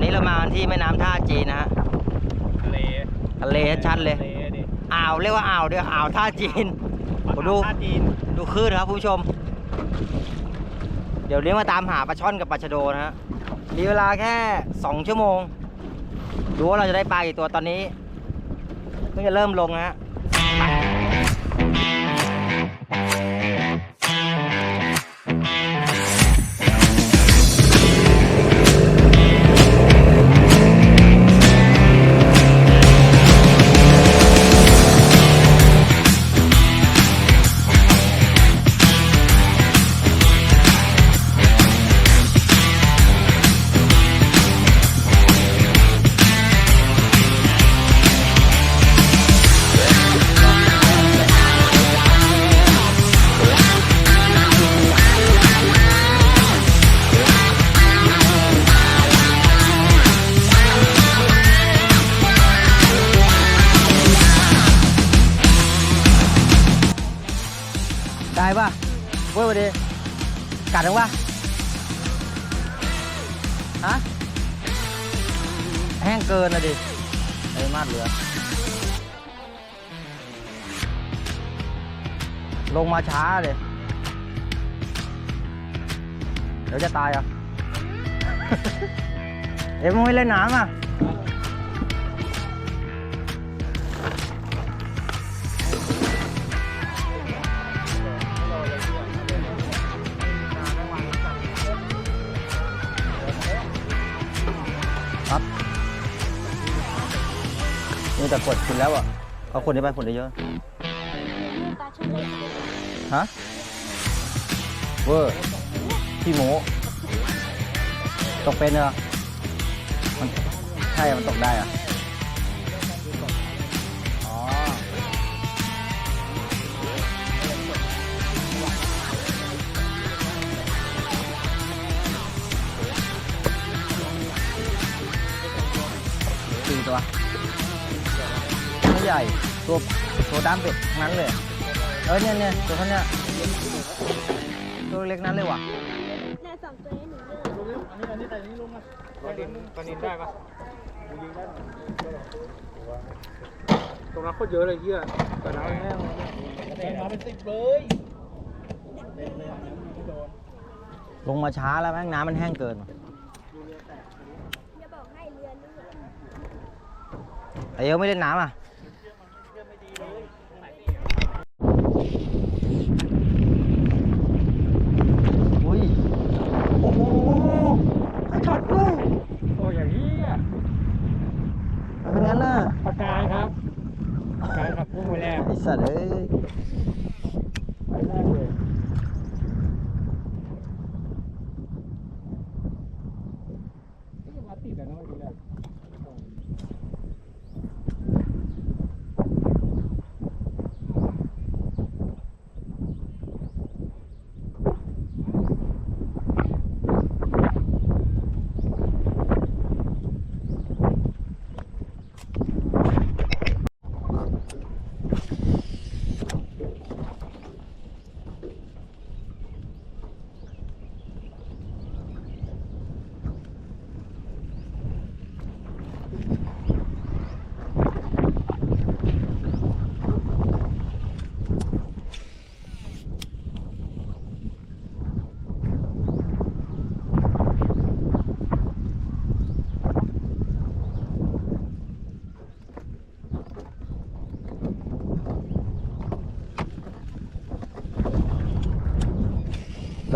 ันนี้เรามาที่แม่น้ำท่าจีนะฮะทะเลทะเลชัดเลยอ่าวเรียกว่าอ่าวเดียวอ่าวท่าจีน ผมดูดูคลื่นครับผู้ชม เดี๋ยวเรียกมาตามหาปลาช่อนกับปลาชะโดนะฮะ มีเวลาแค่ 2 ชั่วโมง ดูว่าเราจะได้ปลากี่ตัวตอนนี้เพิ่งจะเริ่มลงฮะ ดีกัดหรือวะฮะแห้งเกินนะดิไอ้มาดเหลือ ลงมาช้าเลยเดี๋ยวจะตายอะเดี๋ยวมึงไม่เล่นน้ำอะ แต่ขวดคุณแล้วอะเอาขวดนี้ไปขวดเยอะฮะเวอร์พี่โมตกเป็นเหรอมันใช่อะมันตกได้อะอ๋อสี่ตัว ไม่ใหญ่ ตัวตัวด้ามเป็ดทั้งนั้นเลย เออเนี่ยเนี่ยตัวเขาเนี่ยตัวเล็กนั้นเลยว่ะแน่สองตัวนี้หนูเลือกอันนี้อันนี้แต่นี้ลงมาปลาดินปลาดินได้ปะตรงนั้นโคตรเยอะเลยเหี้ยแต่น้ำแห้งแต่น้ำเป็นสิบเลยลงมาช้าแล้วแม่งน้ำมันแห้งเกินอเรือนี่แต่เอวไม่เล่นน้ำอะ อุ้ย โอ้โหไอ้ช็อตด้วย โอ้อย่างนี้อะ เป็นงั้นน่ะ ปากกายครับปากกายครับพุ่งไปแล้ว ไอ้สัตว์เอ้ย ไปแรกเลยนี่ยังมาติดแต่น้อยดีแล้ว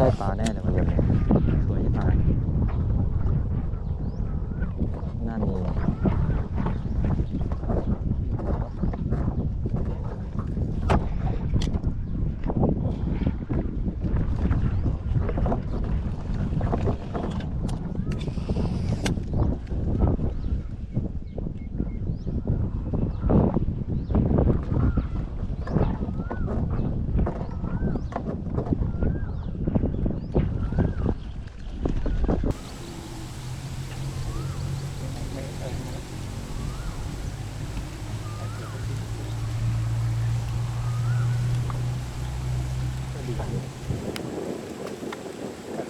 ได้ปลาแน่เลยวันนี้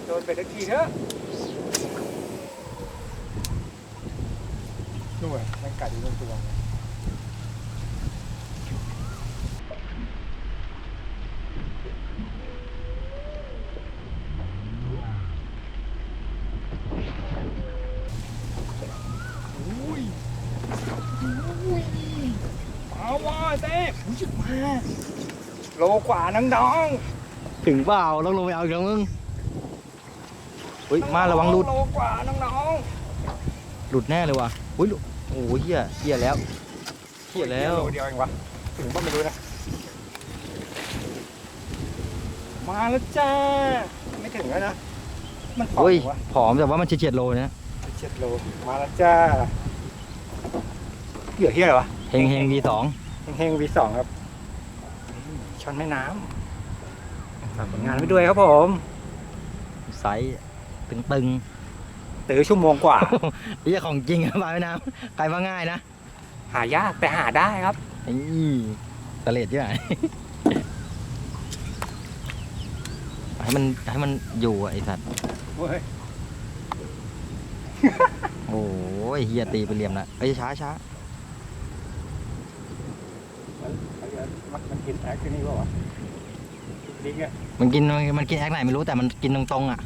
โดนไปทักทีเถอะนู่นมันกัดอยู่ตรงตัวมาว่าเต้รู้สึกมาโลกว่าน้องๆ ถึงเปล่าลองลงไปเอาอีกแล้วมึงอุ้ยๆมาระวังหลุดโลกว่าน้องหลุดแน่เลยว่ะอุ้ยหลุดโอ้ยเฮียเฮียแล้วๆเฮียแล้วโลเดียวเองวะถึงป่ะไม่รู้นะ มาแล้วจ้า ไม่ถึงแล้วนะ มันผอมอุ้ยวะผอมแต่ว่ามันเฉียดๆโลนะเจ็ดโล มาแล้วจ้าเหยื่อเฮียอะไรวะ เฮงเฮงวีสอง เฮงวีสองครับช้อนแม่น้ำ ฝากผลงานไว้ด้วยครับผม ไซส์ตึงตื้อชั่วโมงกว่าๆเฮียของจริงอะปลาแม่น้ำใครว่าง่ายนะหายากแต่หาได้ครับ ไอ้ตะเลดที่ไหน ให้มันให้มันอยู่อะไอสัตว์เว้ยโอ้ยเฮียตีไปเหลี่ยมละไอ้ยช้าช้ามันมันกินแอคที่นี่ป่าวะ ลิงอะมันกินมันกินแอคไหนไม่รู้แต่มันกินตรงๆอะ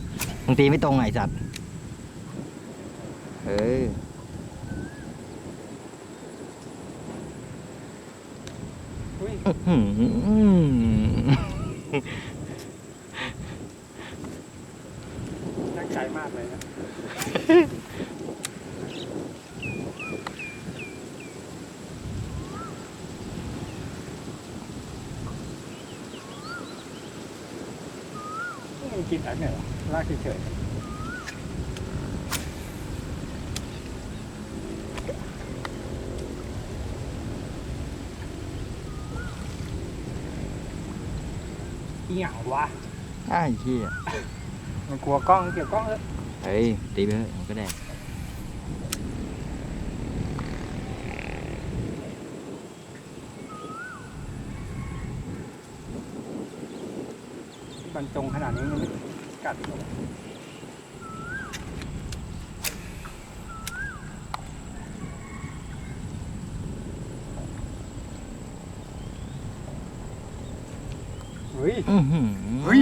บางทีไม่ตรงอะไอสัตว์เอออุ้ย อื้อหือ ตั้งใจมากเลยนะ มันกินแอคเนี่ยเหรอลากเฉยๆอีหยังวะไอ้เฮียมันกลัวกล้องเกี่ยวกล้องเลยเฮ้ยตีไปเถอะมันก็แดก บรรจงขนาดนี้มันไม่กัดหรอกเฮ้ยอื้อหือเฮ้ย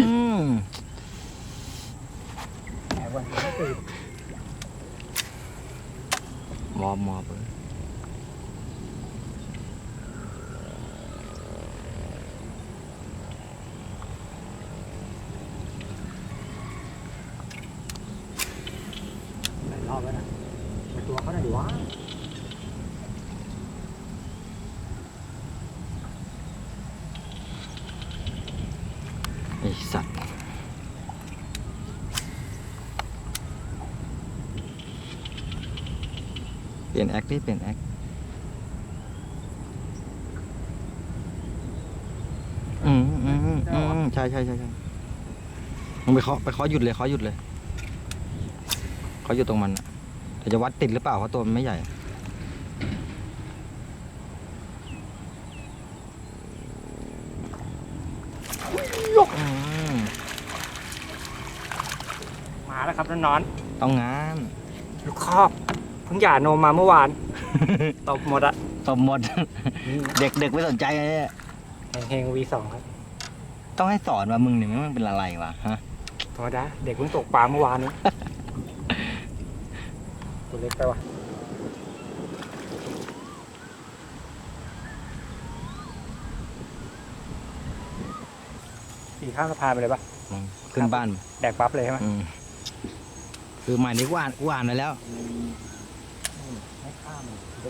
แหมวันนี้ตื่นมอบมอบเลย หลายรอบแล้วนะมาตัวเขาหน่อยดิวะ ไอสัตว์เป ลี่ยนแอคดิเปลี่ยนแอคอืมอืมอืมอืมใช่ใช่ใช่ใช่มึงไปเคาะไปเคาะหยุดเลยเคาะหยุดเลยเคาะหยุดตรงมันอะแต่จะวัดติดหรือเปล่าเพราะตัวมันไม่ใหญ่อืมมาแล้วครับนอนต้องงานๆลูกคอก เพิ่งหย่าโนมมาเมื่อวาน ตบหมดอะสมหมด เด็กเด็กไม่สนใจเลยเนี่ยเฮงวีสองครับ ต้องให้สอนว่ามึงเนี่ยมันเป็นอะไรวะฮะธรรมดาเด็กเพิ่งตกปลาเมื่อวานนี้ ตัวเล็กไปวะขี่ข้ามสะพานไปเลยปะมึงขึ้นบ้าน แดกปั๊บเลยใช่ไหมอืมคือหมายนี้กูอ่านกูอ่านไปแล้วไม่ข้ามจะ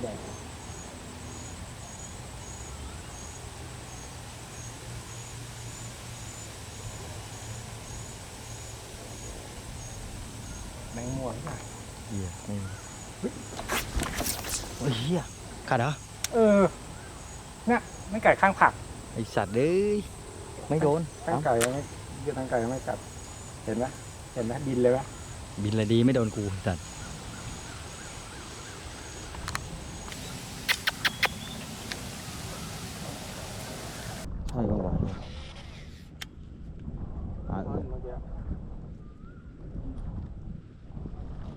แดกแมงม่วงใช่ไหมเฮียไม่มีโอ้ยเฮียกัดเหรอเออเนี่ยไม่ไก่ข้างผักไอสัตว์เอ้ยไม่โดนข้างไก่ยังไม่ยืดข้างไก่ยังไม่กัด เห็นไหมเห็นไหมบินเลยปะบินเลยดีไม่โดนกูไอ้สัตว์ ช่ปะวะอ่าเออเมื่อกี้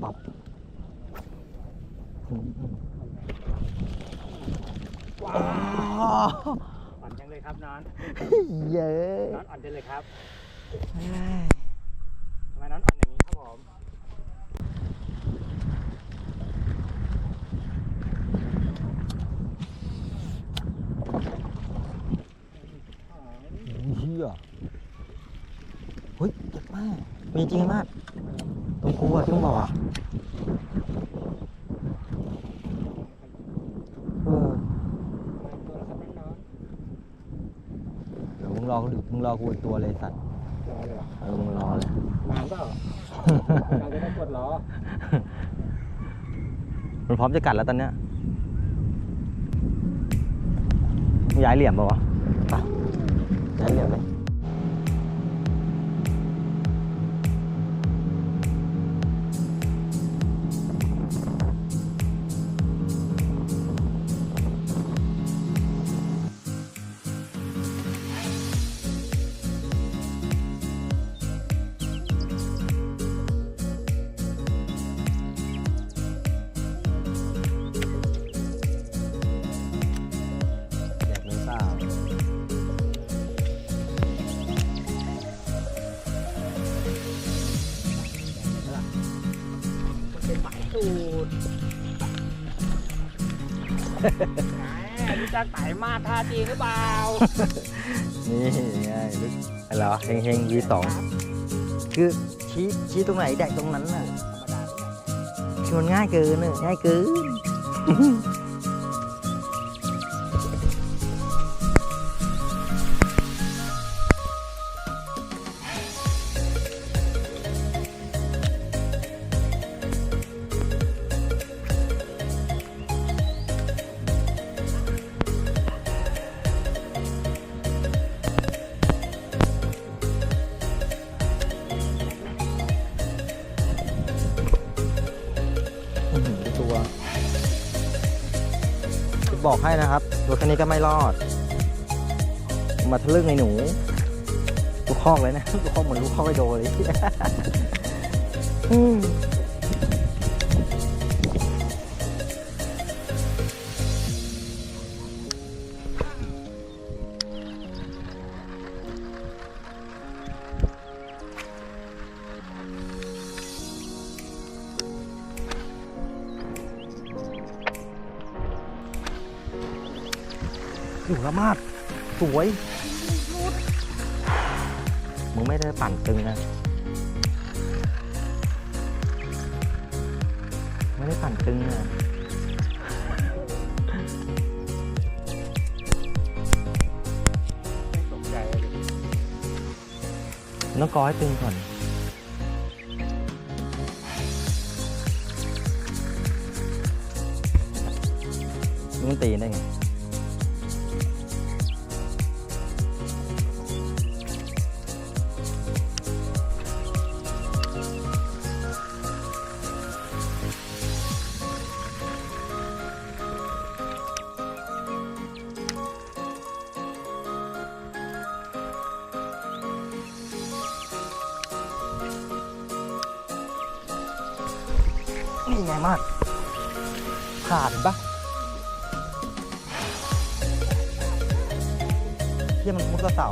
ปับอืมอืมว้าอ๋ออ่อนจังเลยครับนอนเย้ยนอนอ่อนจังเลยครับ เอ้ย ทำไมนอนอ่อนอย่างนี้ครับผม มีจริงมาก ตรงกูอะที่มึงบอกอะเออเดี๋ยวมึงรอมึงรอกูอีกตัวเลยสัตว์เออมึงรอเลย นานเปล่าเราจะได้กดล้อมันพร้อมจะกัดแล้วตอนเนี้ยมึงย้ายเหลี่ยมปะวะไปย้ายเหลี่ยมเลย รู้จักไต่มาท่าจีนหรือเปล่า นี่ไงลึกอะไรวะเฮงเฮงวีสองคือชี้ชี้ตรงไหนแดกตรงนั้นน่ะธรรมดาที่ไหนคือมันง่ายเกินเนอะง่ายเกิน บอกให้นะครับตัวแค่นี้ก็ไม่รอด มาทะลึ่งในหนูลูกคอกเลยนะลูกคอกเหมือนลูกคอกไปโดเลย อยู่ละมาดสวยมึงไม่ได้ปั่นตึงนะ ไม่ได้ปั่นตึงอะต้องกอให้ตึงก่อนมึงตีได้ไง นี่ไงมากขาดเห็นปะเที่ยมันมุดกระเสา